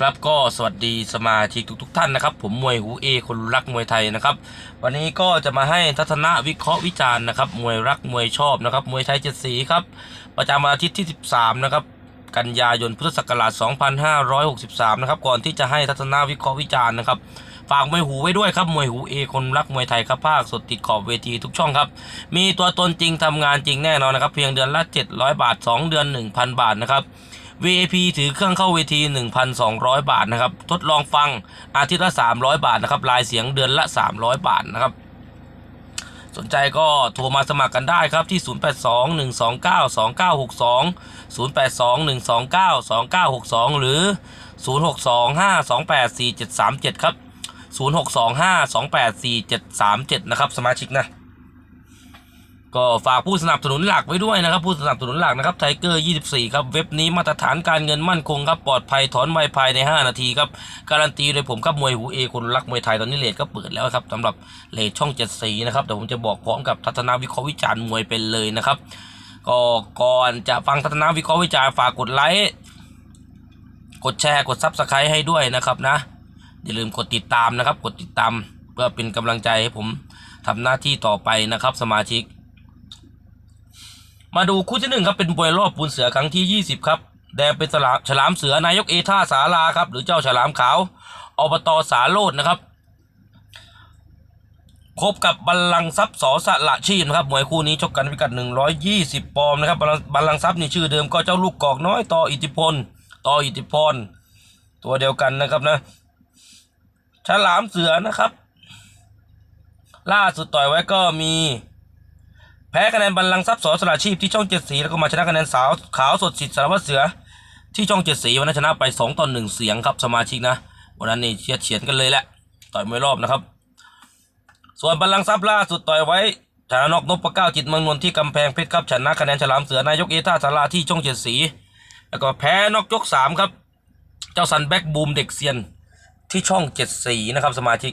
ครับก็สวัสดีสมาชิกทุกๆท่านนะครับ ผมมวยหูเอคนรักมวยไทยนะครับ วันนี้ก็จะมาให้ทัศนะวิเคราะห์วิจารณ์นะครับ มวยรักมวยชอบนะครับ มวยไทยเจ็ดสีครับ ประจำวันอาทิตย์ที่ 13 นะครับ กันยายนพุทธศักราช 2563 นะครับ ก่อนที่จะให้ทัศนะวิเคราะห์วิจารณ์นะครับฝากมวยหูไว้ด้วยครับมวยหูเอคนรักมวยไทยครับภาคสดติดขอบเวทีทุกช่องครับ มีตัวตนจริงทำงานจริงแน่นอนนะครับ เพียงเดือนละ 700 บาท 2 เดือน 1,000 บาทนะครับ VIP ถือเครื่องเข้าเวที 1,200 บาทนะครับ ทดลองฟังอาทิตย์ละ 300 บาทนะครับรายเสียงเดือนละ 300 บาทนะครับ สนใจก็โทรมาสมัครกันได้ครับที่ 0821292962 0821292962 หรือ 0625284737 ครับ 0625284737 นะครับ สมาชิกนะ ก็ฝากผู้สนับสนุนหลักไว้ด้วยนะครับ ผู้สนับสนุนหลักนะครับไทเกอร์24 ครับเว็บนี้มาตรฐานการเงินมั่นคงครับปลอดภัยถอนไวภายใน 5 นาทีครับการันตีโดยผมครับมวยหูเอคนรักมวยไทยตอนนี้เลทก็เปิดแล้วครับสำหรับเลทช่อง7สีนะครับเดี๋ยวผมจะบอกพร้อมกับทัศนวิเคราะห์วิจารณ์มวยเป็นเลยนะครับก็ก่อนจะฟังทัศนวิเคราะห์วิจารณ์ฝากกดไลค์กดแชร์กดซับสไครต์ให้ด้วยนะครับนะอย่าลืมกดติดตามนะครับ กดติดตามเพื่อเป็นกำลังใจให้ผมทำหน้าที่ต่อไปนะครับ สมาชิก มาดูคู่ที่หนึ่งครับเป็นมวยรอบปูนเสือครั้งที่ 20 ครับ แดงเป็นฉลามฉลามเสือนายกเอท่าสาลาครับ หรือเจ้าฉลามขาวอบตสาโรดนะครับพบกับบัลลังก์ทรัพย์สอสละชีพนะครับมวยคู่นี้ชกกันพิกัด 120 ปอนด์นะครับบัลลังบัลลังก์ทรัพย์นี่ชื่อเดิมก็เจ้าลูกกอกน้อยต่ออิทธิพลต่ออิทธิพล ตัวเดียวกันนะครับนะฉลามเสือนะครับ ล่าสุดต่อยไว้ก็มี แพ้คะแนนบัลลังก์ทรัพย์สอสละชีพที่ช่องเจ็ดสีแล้วก็มาชนะคะแนนสาวขาวสดสิทธิ์สารวัตรเสือ ที่ช่องเจ็ดสีวันนั้นชนะไปสองต่อหนึ่งเสียงครับสมาชิกนะวันนั้นนี่เฉียดเฉียนกันเลยแหละต่อยมวยรอบนะครับ ส่วนบัลลังก์ทรัพย์ล่าสุดต่อยไว้ชนะนกนพเก้าจิตเมืองนนท์ที่กำแพงเพชรครับชนะคะแนนฉลามเสือนายกเอท่าสาราที่ช่องเจ็ดสีแล้วก็แพ้นอกยกสามครับ เจ้าซันแบ็กบูมเด็กเซียนที่ช่องเจ็ดสีนะครับสมาชิก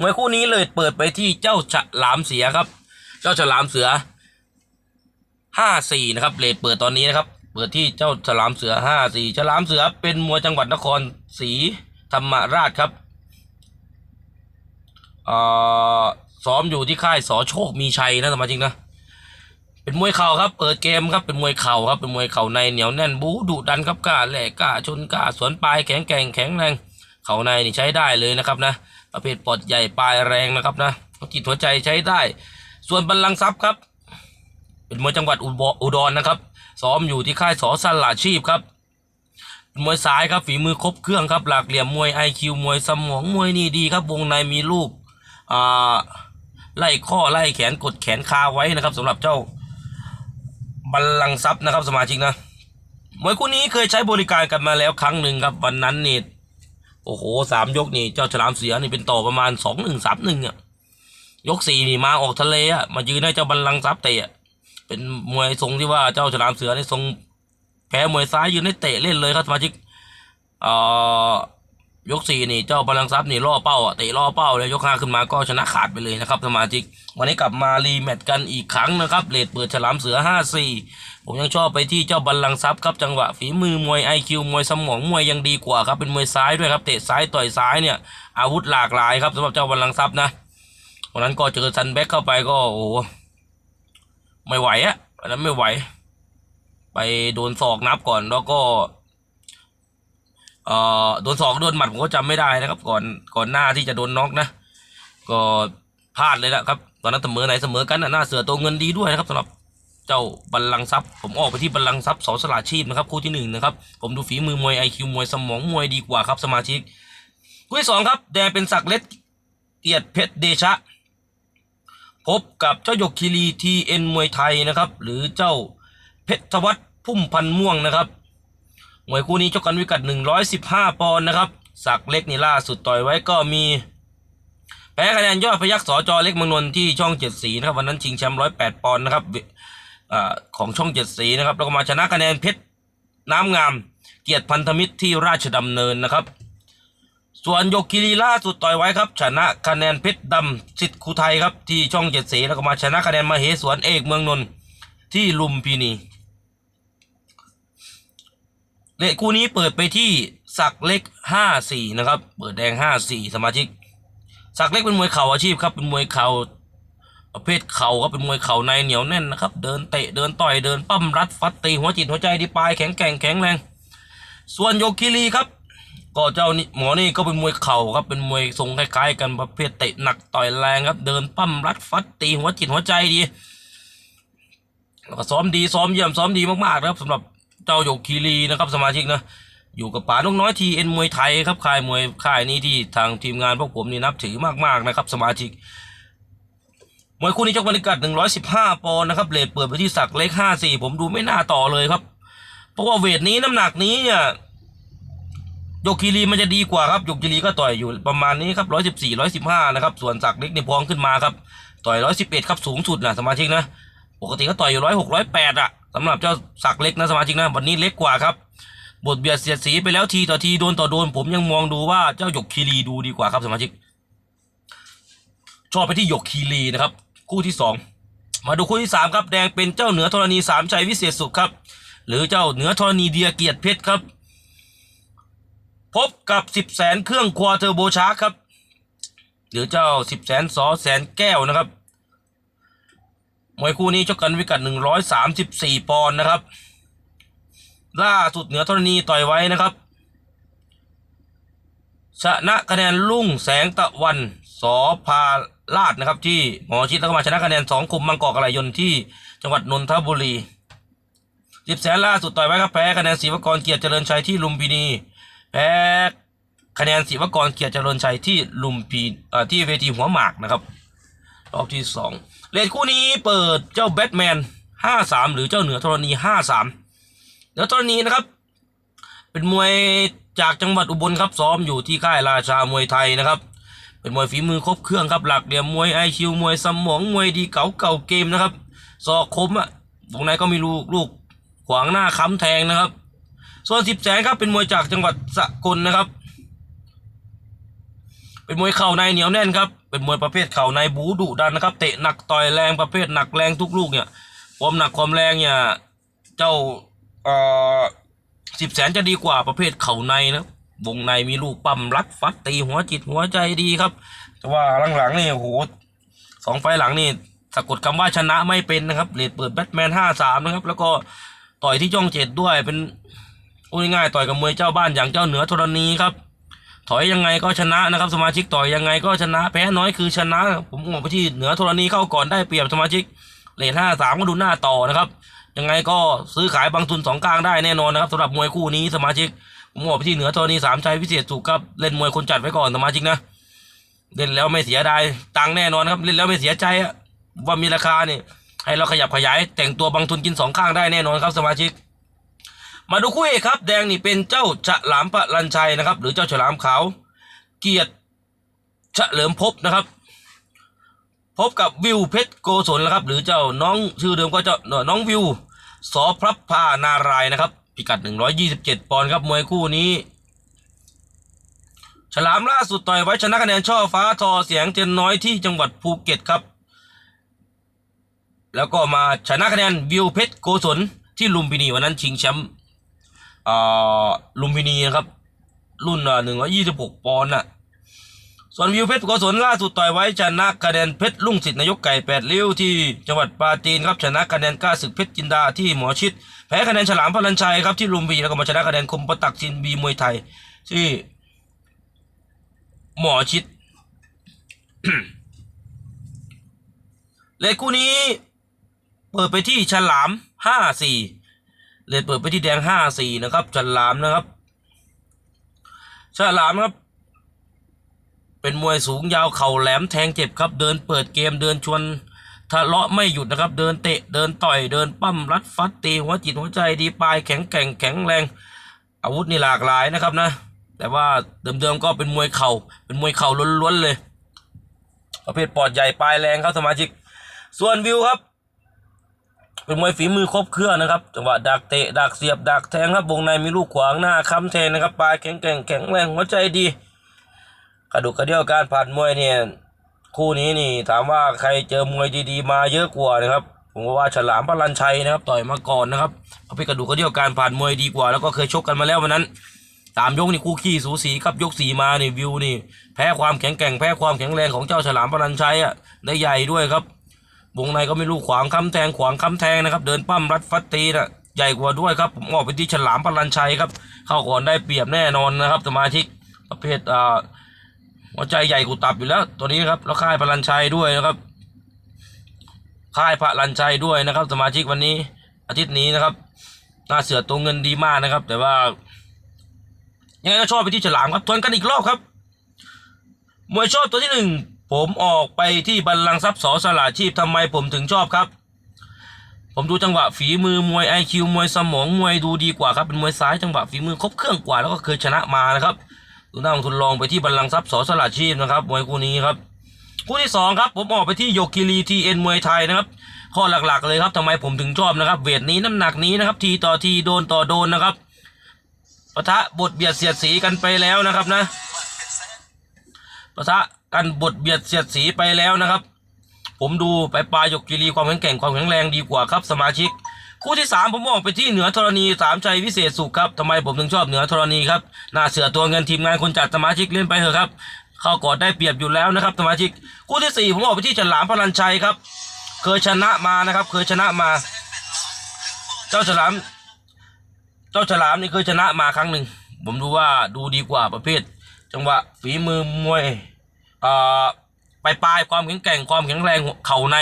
มวยคู่นี้เลยเปิดไปที่เจ้าฉลามเสียครับ เจ้าฉลามเสือห้าสี่นะครับเลทเปิดตอนนี้นะครับ เปิดที่เจ้าฉลามเสือห้าสี่ฉลามเสือเป็นมวยจังหวัดนครศรีธรรมราชครับอ่อซ้อมอยู่ที่ค่ายสอโชคมีชัยนะสมาชิกนะ เป็นมวยเข่าครับ เปิดเกมครับ เป็นมวยเข่าครับ เป็นมวยเข่าในเหนียวแน่นบู๊ดุดันครับกล้าแหลกกล้าชนกล้าสวนปลายแข็งแกร่งแข็งแรง เข่าในนี่ใช้ได้เลยนะครับนะ ประเภทปอดใหญ่ปลายแรงนะครับนะหัวจิตหัวใจใช้ได้ ส่วนบัลลังก์ทรัพย์ครับ เป็นมวยจังหวัดอุดรนะครับ ซ้อมอยู่ที่ค่ายสอสลาชีพครับ มวยซ้ายครับฝีมือครบเครื่องครับ หลากเหลี่ยมมวยไอคิวมวยสมองมวยนี่ดีครับ วงในมีลูกอ่าไล่ข้อไล่แขนกดแขนคาไว้นะครับสำหรับเจ้าบัลลังก์ทรัพย์นะครับสมาชิกนะมวยคู่นี้เคยใช้บริการกันมาแล้วครั้งหนึ่งครับวันนั้นนี่ โอ้โหสามยกนี่เจ้าฉลามเสือนี่เป็นต่อประมาณสองหนึ่งสามหนึ่งอะยกสี่นี่มาออกทะเลอะมายืนให้เจ้าบัลลังก์ซับเตะเป็นมวยทรงที่ว่าเจ้าฉลามเสือนี่ทรงแพ้มวยซ้ายยืนให้เตะเล่นเลยครับสมาชิกเอ่อ ยกสี่นี่เจ้าบัลลังทรัพย์นี่ล่อเป้าอะเตะล่อเป้าเลยยกห้าขึ้นมาก็ชนะขาดไปเลยนะครับสมาชิก วันนี้กลับมารีแมตช์กันอีกครั้งนะครับเลดเปิดฉลามเสือห้าสี่ผมยังชอบไปที่เจ้าบัลลังก์ทรัพย์ครับจังหวะฝีมือมวยไอคิวมวยสมองมวยยังดีกว่าครับเป็นมวยซ้ายด้วยครับเตะซ้ายต่อยซ้ายเนี่ยอาวุธหลากหลายครับสำหรับเจ้าบัลลังก์ทรัพย์นะวันนั้นก็เจอซันแบ็กเข้าไปก็โอ้โหไม่ไหวอะวันนั้นไม่ไหว ไปโดนศอกนับก่อนแล้วก็ เอ่อโดนศอกโดนหมัดผมก็จำไม่ได้นะครับ ก่อนก่อนหน้าที่จะโดนน็อกนะก็พลาดเลยนะครับ ตอนนั้นเสมอไหนเสมอกันนะหน้าเสือตัวเงินดีด้วยนะครับสำหรับเจ้าบัลลังก์ทรัพย์ผมออกไปที่บัลลังก์ทรัพย์สองสลาชีพนะครับคู่ที่หนึ่งนะครับผมดูฝีมือมวยไอคิวมวยสมองมวยดีกว่าครับสมาชิกคู่ที่สองครับแดงเป็นศักเล็กเกียรติเพชรเดชะ พบกับเจ้าหยกคีรีทีเอ็นมวยไทยนะครับ หรือเจ้าเพชรวัฒน์พุ่มพันม่วงนะครับ มวยคู่นี้ชกกันวิกัด 115 ปอนด์นะครับศักเล็กนี่ล่าสุดต่อยไว้ก็มี แพ้คะแนนยอดพยักษ์สอจอเล็กเมืองนนท์ที่ช่องเจ็ดสีนะครับวันนั้นชิงแชมป์ร้อยแปดปอนด์นะครับอของช่องเจ็ดสีนะครับแล้วก็มาชนะคะแนนเพชรน้ำงาม เกียรติพันธมิตรที่ราชดำเนินนะครับ ส่วนโยกคิรีล่าสุดต่อยไว้ครับ ชนะคะแนนเพชรดำสิทธิ์คูไทยครับที่ช่องเจ็ดสีแล้วก็มาชนะคะแนนมาเหสวนเอกเมืองนนท์ที่ลุมพินี เลทคู่นี้เปิดไปที่สักเล็กห้าสี่นะครับ เปิดแดงห้าสี่สมาชิก สักเล็กเป็นมวยเข่าอาชีพครับ เป็นมวยเข่าประเภทเข่าครับเป็นมวยเข่าในเหนียวแน่นนะครับ เดินเตะเดินต่อยเดินปั้มรัดฟัดตีหัวจิตหัวใจดีปลายแข็งแกร่งแข็งแรง ส่วนโยคิรีครับ ก็เจ้านี่หมอนี่ก็เป็นมวยเข่าครับเป็นมวยทรงคล้ายๆ กันประเภทเตะหนักต่อยแรงครับ เดินปั้มรัดฟัดตีหัวจิตหัวใจดีแล้วก็ซ้อมดีซ้อมเยี่ยมซ้อมดีมากๆนะครับสำหรับ เจ้าโยกคีรีนะครับสมาชิกนะอยู่กับป๋านกน้อยทีเอ็นมวยไทยครับค่ายมวยค่ายนี้ที่ทางทีมงานพวกผมนี่นับถือมากๆนะครับสมาชิกมวยคู่นี้จกบรรยากาศ115ปอนด์นะครับเลทเปิดไปที่สักเล็ก54 ผมดูไม่น่าต่อเลยครับ เพราะว่าเวทนี้น้ำหนักนี้เนี่ยโยคีรีมันจะดีกว่าครับโยคีรีก็ต่อยอยู่ประมาณนี้ครับ114 115นะครับส่วนสักเล็กนี่พองขึ้นมาครับต่อย111ครับสูงสุดนะสมาชิกนะ ปกติก็ต่อยอยู่ร้อยหกร้อยแปดอะสำหรับเจ้าสักเล็กนะสมาชิกนะวันนี้เล็กกว่าครับบทเบียดเสียดสีไปแล้วทีต่อทีโดนต่อโดน ผมยังมองดูว่าเจ้าหยกคีรีดูดีกว่าครับสมาชิก ชอบไปที่หยกคีรีนะครับ คู่ที่สองมาดูคู่ที่สามครับแดงเป็นเจ้าเหนือธรณีสามชัยวิเศษสุขครับ หรือเจ้าเหนือธรณีเดียเกียรติเพชรครับ พบกับสิบแสนเครื่องควาเทอร์โบชาร์คครับ หรือเจ้าสิบแสนสอแสนแก้วนะครับ มวยคู่นี้ชกกันวิกัด 134 ปอนด์นะครับ ล่าสุดเหนือธรณีต่อยไว้นะครับ ชนะคะแนนลุ่งแสงตะวันสอพาลาดนะครับ ที่หมอชิดแล้วก็มาชนะคะแนนสองคุมมังกรกระไรยนต์ที่จังหวัดนนทบุรีสิบแสนล่าสุดต่อยไว้ครับแพ้คะแนนศิวกรเกียรติเจริญชัยที่ลุมพินี แพ้คะแนนศิวกรเกียรติเจริญชัยที่ลุมพีอ่อที่เวทีหัวหมากนะครับรอบที่สอง เลนคู่นี้เปิดเจ้าแบทแมนห้าสามหรือเจ้าเหนือธรณีห้าสามเหนือธรณีนะครับ เป็นมวยจากจังหวัดอุบลครับซ้อมอยู่ที่ค่ายราชามวยไทยนะครับ เป็นมวยฝีมือครบเครื่องครับหลักเหลี่ยมมวยไอคิวมวยสมองมวยดีเก่าเก่าเกมนะครับศอกคมอะวงในก็มีลูกลูกขวางหน้าค้ำแทงนะครับ ส่วนสิบแสนครับเป็นมวยจากจังหวัดสกลนะครับ เป็นมวยเข่าในเหนียวแน่นครับ เป็นมวยประเภทเข่าในบูดุดันนะครับ เตะหนักต่อยแรงประเภทหนักแรงทุกลูกเนี่ย ความหนักความแรงเนี่ย เจ้าเอ่อสิบแสนจะดีกว่าประเภทเข่าในนะ วงในมีลูกปั้มรัดฟัดตีหัวจิตหัวใจดีครับ แต่ว่าหลังๆนี่โอ้โหสองไฟหลังนี่สะกดคำว่าชนะไม่เป็นนะครับเลดเปิดแบทแมนห้าสามนะครับ แล้วก็ต่อยที่จ้องเจ็ดด้วยเป็นง่ายๆต่อยกับมวยเจ้าบ้านอย่างเจ้าเหนือธรณีครับ ถอยยังไงก็ชนะนะครับ สมาชิกต่อยยังไงก็ชนะ แพ้น้อยคือชนะ ผมออกไปที่เหนือธรณีเข้าก่อนได้เปรียบสมาชิกเลทห้าสามก็ดูหน้าต่อนะครับ ยังไงก็ซื้อขายบางทุนสองกลางได้แน่นอนนะครับสำหรับมวยคู่นี้สมาชิกผมออกไปที่เหนือธรณีสามชัยพิเศษสุขครับเล่นมวยคนจัดไว้ก่อนสมาชิกนะเล่นแล้วไม่เสียดายตังแน่นอนครับเล่นแล้วไม่เสียใจอะว่ามีราคาเนี่ยให้เราขยับขยายแต่งตัวบางทุนกินสองข้างได้แน่นอนครับสมาชิก มาดูคู่เอกครับ แดงนี่เป็นเจ้าฉลามปะลันชัยนะครับ หรือเจ้าฉลามขาว เกียรติเฉลิมภพนะครับ พบกับวิวเพชรโกศลนะครับ หรือเจ้าน้องชื่อเดิมก็เจ้าน้องวิวสอพระพานารายนะครับ พิกัด 127 ปอนด์ครับมวยคู่นี้ ฉลามล่าสุดต่อยไว้ชนะคะแนนช่อฟ้าทอเสียงเจนน้อยที่จังหวัดภูเก็ตครับ แล้วก็มาชนะคะแนนวิวเพชรโกศลที่ลุมพินีวันนั้นชิงแชมป์ ลุมพินีนะครับ รุ่นหนึ่งร้อยี่สิบหกปอนด์น่ะ ส่วนวิวเพชรโกศลล่าสุดต่อยไว้ชนะคะแนนเพชรลุ่งสิทธิ์นายกไก่แปดริ้ยวที่จังหวัดปราจีนครับชนะคะแนนกล้าศึกเพชรจินดาที่หมอชิด แพ้คะแนนฉลามพลันชัยครับที่ลุมพินีแล้วก็มาชนะคะแนนคมประตักชินบีมวยไทย ที่หมอชิดเลขคู่นี้ เปิดไปที่ฉลามห้าสี่ เลยเปิดไปที่แดงห้าสี่นะครับฉลามนะครับฉลามครับ เป็นมวยสูงยาวเข่าแหลมแทงเจ็บครับ เดินเปิดเกมเดินชวนทะเลาะไม่หยุดนะครับ เดินเตะเดินต่อยเดินปั้มรัดฟัดตีหัวจิตหัวใจดีปลายแข็งแกร่งแข็งแรง อาวุธนี่หลากหลายนะครับนะ แต่ว่าเดิมๆก็เป็นมวยเข่าเป็นมวยเข่าล้วนๆเลย ประเภทปอดใหญ่ปลายแรงครับสมาชิก ส่วนวิวครับ เป็นมวยฝีมือครบเครื่องนะครับ จังหวะดักเตะดักเสียบดักแทงครับวงในมีลูกขวางหน้าค้ำแทงนะครับปลายแข็งแกร่งแข็งแรงหัวใจดีกระดูกกระเดี่ยวการผ่านมวยเนี่ยคู่นี้นี่ถามว่าใครเจอมวยดีๆ มาเยอะกว่านะครับผมว่าฉลามพลันชัยนะครับต่อยมาก่อนนะครับเอาไปกระดูกกระเดี่ยวการผ่านมวยดีกว่า แล้วก็เคยชกกันมาแล้ววันนั้นสามยกนี่คู่ขี้สูสีครับยกสีมานี่วิวนี่ แพ้ความแข็งแกร่งแพ้ความแข็งแรงของเจ้าฉลามพลันชัยอะได้ใหญ่ด้วยครับ วงในก็ไม่รู้ขวางคำแทงขวางคำแทงนะครับ เดินปั้มรัดฟัดตีน่ะใหญ่กว่าด้วยครับผมออกไปที่ฉลามพลันชัยครับ เข้าก่อนได้เปรียบแน่นอนนะครับ สมาชิกประเภทอ่าหัวใจใหญ่กูตับอยู่แล้ว ตัวนี้ครับแล้วค่ายพลันชัยด้วยนะครับ ค่ายพระลันชัยด้วยนะครับ สมาชิกวันนี้อาทิตย์นี้นะครับหน้าเสือตัวเงินดีมากนะครับ แต่ว่า ยังไงก็ชอบไปที่ฉลามครับทวนกันอีกรอบครับมวยชอบตัวที่หนึ่ง ผมออกไปที่บัลลังก์ทรัพย์สอสลาชีพทำไมผมถึงชอบครับ ผมดูจังหวะฝีมือมวยไอคิวมวยสมองมวยดูดีกว่าครับเป็นมวยซ้ายจังหวะฝีมือครบเครื่องกว่าแล้วก็เคยชนะมานะครับดูหน้าของทุนลองไปที่บัลลังก์ทรัพย์สอสลาชีพนะครับมวยคู่นี้ครับคู่ที่สองครับผมออกไปที่โยกิรีทีเอ็นมวยไทยนะครับข้อหลักๆเลยครับทำไมผมถึงชอบนะครับ เวทนี้น้ำหนักนี้นะครับ ทีต่อทีโดนต่อโดนนะครับปะทะบทเบียดเสียดสีกันไปแล้วนะครับนะปะทะ กันบทเบียดเสียดสีไปแล้วนะครับ ผมดูไปปลายกกิรีความแข็งแกร่งความแข็งแรงดีกว่าครับสมาชิก คู่ที่สามผมออกไปที่เหนือธรณีสามชัยวิเศษสุขครับทำไมผมถึงชอบเหนือธรณีครับหน้าเสือตัวเงินทีมงานคนจัดสมาชิกเล่นไปเถอะครับ เข้ากอดได้เปรียบอยู่แล้วนะครับสมาชิก คู่ที่สี่ผมออกไปที่ฉลามพลันชัยครับ เคยชนะมานะครับ เคยชนะมา เจ้าฉลาม เจ้าฉลามนี่เคยชนะมาครั้งหนึ่งผมดูว่าดูดีกว่าประเภท จังหวะฝีมือมวย ปลายปลายความแข็งแกร่งความแข็งแรงเข่าใน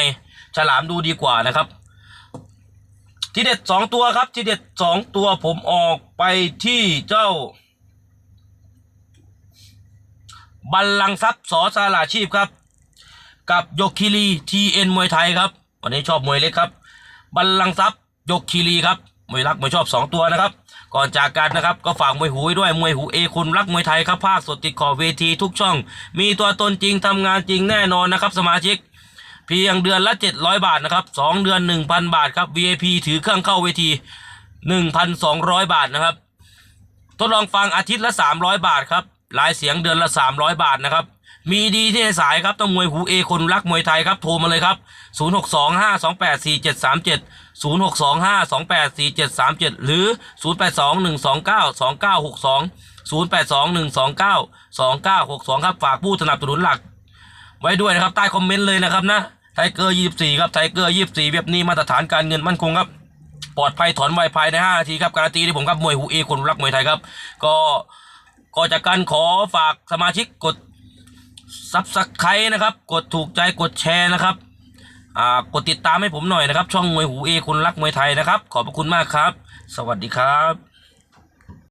ฉลามดูดีกว่านะครับ ทีเด็ดสองตัวครับ ทีเด็ดสองตัวผมออกไปที่เจ้า บัลลังทรัพย์สอสาราชีพครับ กับโยคิรีทีเอ็นมวยไทยครับ วันนี้ชอบมวยเล็กครับ บัลลังทรัพย์โยคิรีครับมวยรักมวยชอบสองตัวนะครับ ก่อนจากกันนะครับ ก็ฝากมวยหูด้วยมวยหูเอคุณรักมวยไทยครับภาคสดติดขอบเวทีทุกช่อง มีตัวตนจริงทำงานจริงแน่นอนนะครับสมาชิก เพียงเดือนละ 700 บาทนะครับสองเดือน 1,000 บาทครับ VIP ถือเครื่องเข้าเวที 1,200 บาทนะครับทดลองฟังอาทิตย์ละ 300 บาทครับรายเสียงเดือนละ 300 บาทนะครับ มีดีที่ในสายครับต้องมวยหูเอคนรักมวยไทยครับโทรมาเลยครับ 0625284737 0625284737 หรือ 0821292962 0821292962 ครับฝากผู้สนับสนุนหลัก ไว้ด้วยนะครับใต้คอมเมนต์เลยนะครับนะไทเกอร์24ครับไทเกอร์24แบบนี้มาตรฐานการเงินมั่นคงครับปลอดภัยถอนไวภายใน5นาทีครับการันตีที่ผมครับมวยหูเอคนรักมวยไทยครับ ก็ก็จากการขอฝากสมาชิกกด ซับสไครต์นะครับ กดถูกใจกดแชร์นะครับอ่ากดติดตามให้ผมหน่อยนะครับ ช่องมวยหูเอคุณรักมวยไทยนะครับ ขอบพระคุณมากครับ สวัสดีครับ